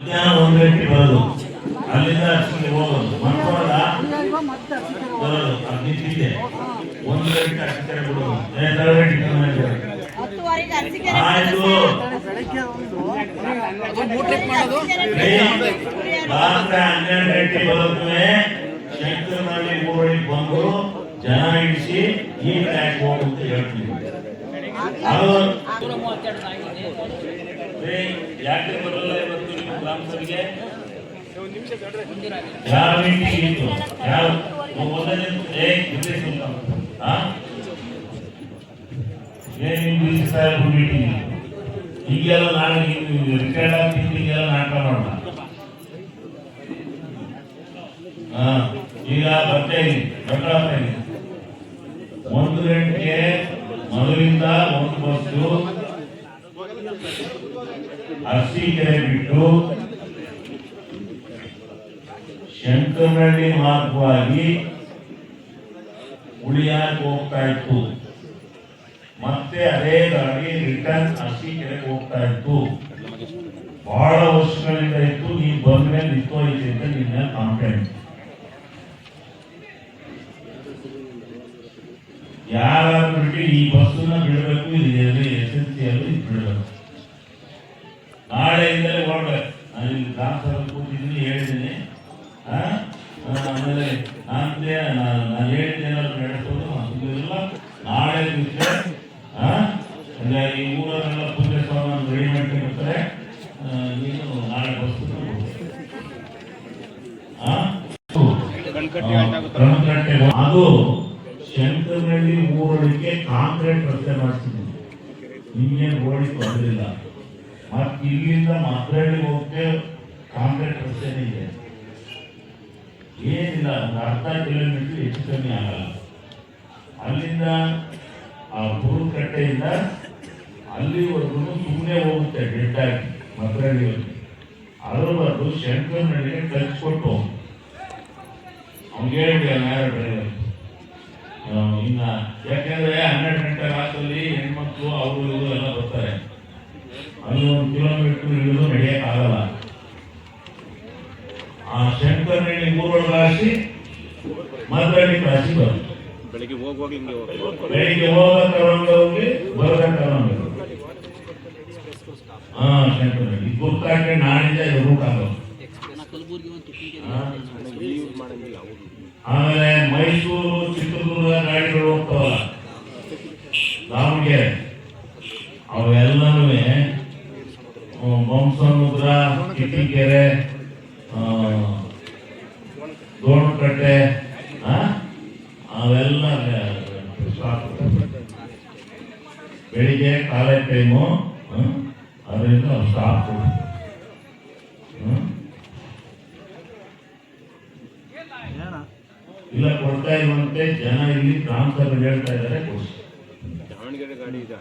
ಮಧ್ಯಾಹ್ನ ಒಂದು ಗಂಟೆ ಬರೋದು. ಅಲ್ಲಿಂದ ಅಷ್ಟೊಂದು ಹೋಗೋದು. ಮಕ್ಕಳ ಬರೋದು. ಅದಿದೆ ಒಂದು ಗಂಟೆ ಅಷ್ಟೇ ಬಿಡೋದು. ಆಯ್ತು. ರಾತ್ರಿ ಹನ್ನೆರಡು ಗಂಟೆ ಬರೋದ್ಮೇಲೆ ಶಂಕರನಲ್ಲಿ ಊರಿಗೆ ಬಂದು ಜನ ಇಳಿಸಿ ಈ ಟ್ಯಾಕ್ ಹೋಗುವಂತ ಹೇಳ್ತೀನಿ. ಅದು ಯಾಕೆ ಬರಲ್ಲ ಇವತ್ತು ನಿಮ್ಮ ಯಾವ ಮೀಟಿಂಗ್ ಇತ್ತು? ಯಾವ ಏ ಸ್ವಲ್ಪ. ಆ? ಏನ್ ಈ ಸಾಹೇಬ್ರು ಮೀಟಿಂಗ್ ಈಗೆಲ್ಲ ನಾನು ರಿಟೈರ್ಡ್ ಆಗ್ತೀನಿ ಈಗೆಲ್ಲ ನಾಟಕ ಮಾಡೋಣ. ಹಾ ಈಗ ಬರ್ತಾ ಇದ್ದೀನಿ ಬರ್ತಾ ಇದ್ದೀನಿ. ಒಂದು ಗಂಟೆಗೆ ಮೊದಲಿಂದ ಒಂದು ಬಸ್ಸು ಅರಸೀಕೆರೆ ಬಿಟ್ಟು ಶಂಕರನಹಳ್ಳಿ ಮಾರ್ಗವಾಗಿ ಉಳಿಯಾಕ್ ಹೋಗ್ತಾ ಇತ್ತು ಮತ್ತೆ ಅದೇ ಗಾಡಿ ರಿಟರ್ನ್ ಅರಸೀಕೆರೆಗೆ ಹೋಗ್ತಾ ಇತ್ತು ಬಹಳ ವರ್ಷಗಳಿಂದ ಇತ್ತು ನೀವು ಬಂದ್ಮೇಲೆ ನಿಂತೋಯ್ತು ಅಂತ ನಿನ್ನ ಕಾಂಪ್ಲೇಂಟ್ ಯಾರಾದ್ರೂ ಬಿಟ್ಟು ಈ ಬಸ್ಸನ್ನ ಬಿಡಬೇಕು ಇದು ಸಭೆ ಕೂತಿದ್ದೀನಿ ಹೇಳಿದ್ದೀನಿ ಆ? ಆ, ಆಮೇಲೆ ನಾನೇ ಹೇಳಿದ್ದೇನಾದ್ರು ನಡೆಸೋದು ಇಲ್ಲ ನಾಳೆ ದಿವಸ ಈ ಊರನ್ನೆಲ್ಲ ಪೂಜೆ ಸಾಮಾನು ರೆಡಿ ಮಾಡ್ಕೊಂಡಿರ್ತಾರೆ ನೀನು ನಾಳೆ ಬಸ್ತು ಅದು ಶಂಕರನಹಳ್ಳಿ ಊರೊಳಗೆ ಕಾಂಕ್ರೀಟ್ ರಸ್ತೆ ಮಾಡಿಸಿದ್ದೀನಿ ಇನ್ನೇನು ರೋಡಿಗೆ ಬಂದಿಲ್ಲ. ಮತ್ತೆ ಇಲ್ಲಿಂದ ಮದ್ರಳ್ಳಿ ಹೋಗಕ್ಕೆ ಕಾಂಕ್ರೀಟ್ ರಸ್ತೆನೇ ಇದೆ. ಏನಿಲ್ಲ, ಒಂದು ಅರ್ಧ ಕಿಲೋಮೀಟರ್ ಹೆಚ್ಚು ಕಮ್ಮಿ ಆಗಲ್ಲ. ಅಲ್ಲಿಂದ ಆ ಕಟ್ಟೆಯಿಂದ ಅಲ್ಲಿವರೆಗೂ ಸುಮ್ಮನೆ ಹೋಗುತ್ತೆ ಡೆಡ್ಡಾಗಿ ಮದ್ರಳ್ಳಿಯಲ್ಲಿ ಅದರವರೆಗೂ ಶಂಕರ್ನಳ್ಳಿಗೆ ಟಚ್ ಕೊಟ್ಟು ಅವ್ನಿಗೆ ಯಾರು ಡ್ರೈವರ್ ಇನ್ನ, ಯಾಕೆಂದ್ರೆ ಹನ್ನೆರಡು ಗಂಟೆ ರಾತ್ರಿ ಹೆಣ್ಮಕ್ಳು, ಅವರು ಇವರು ಎಲ್ಲ ಬರ್ತಾರೆ. ಅಲ್ಲಿ ಒಂದು ಕಿಲೋಮೀಟರ್ ಇಳಿದು ನಡೆಯೋಕ್ಕಾಗಲ್ಲ. ಆ ಶಂಕರನಹಳ್ಳಿ ಊರೊಳಗೆ ಹಾಕಿ ಮಾತಾಡಿ ಕಾಸಿ ಬರುತ್ತೆ. ಬೆಳಿಗ್ಗೆ ಹೋಗುವಾಗ ಹಿಂಗೆ ಬೆಳಿಗ್ಗೆ ಹೋಗ ಬರೋದ ಹಾ ರೂಟ್ ಆಗೋದು. ಯೂಸ್ ಮಾಡಂಗಿಲ್ಲ ಅವರು ಆಮೇಲೆ ಮೈಸೂರು ಚಿತ್ರದುರ್ಗ ಗಾಡಿಗಳು ಹೋಗ್ತಾವಲ್ಲ? ದಾವಣಗೆರೆ. ಅವೆಲ್ಲನೂ ಬೊಮ್ಮಸಮುದ್ರ ಕಿಟಿಕೆರೆ ಬೆಳಿಗ್ಗೆ ಕಾಲೇಜ್ ಟೈಮು ಅದರಿಂದ ಸ್ಟಾಪ್ ಇಲ್ಲ ಕೊಡ್ತಾ ಇರುವಂತೆ ಜನ ಇಲ್ಲಿ ಗ್ರಾಮ ಸಭೆ ಹೇಳ್ತಾ ಇದ್ದಾರೆ ಕೊಡಿಸಿ. ದಾವಣಗೆರೆ ಗಾಡಿ ಇದೆ.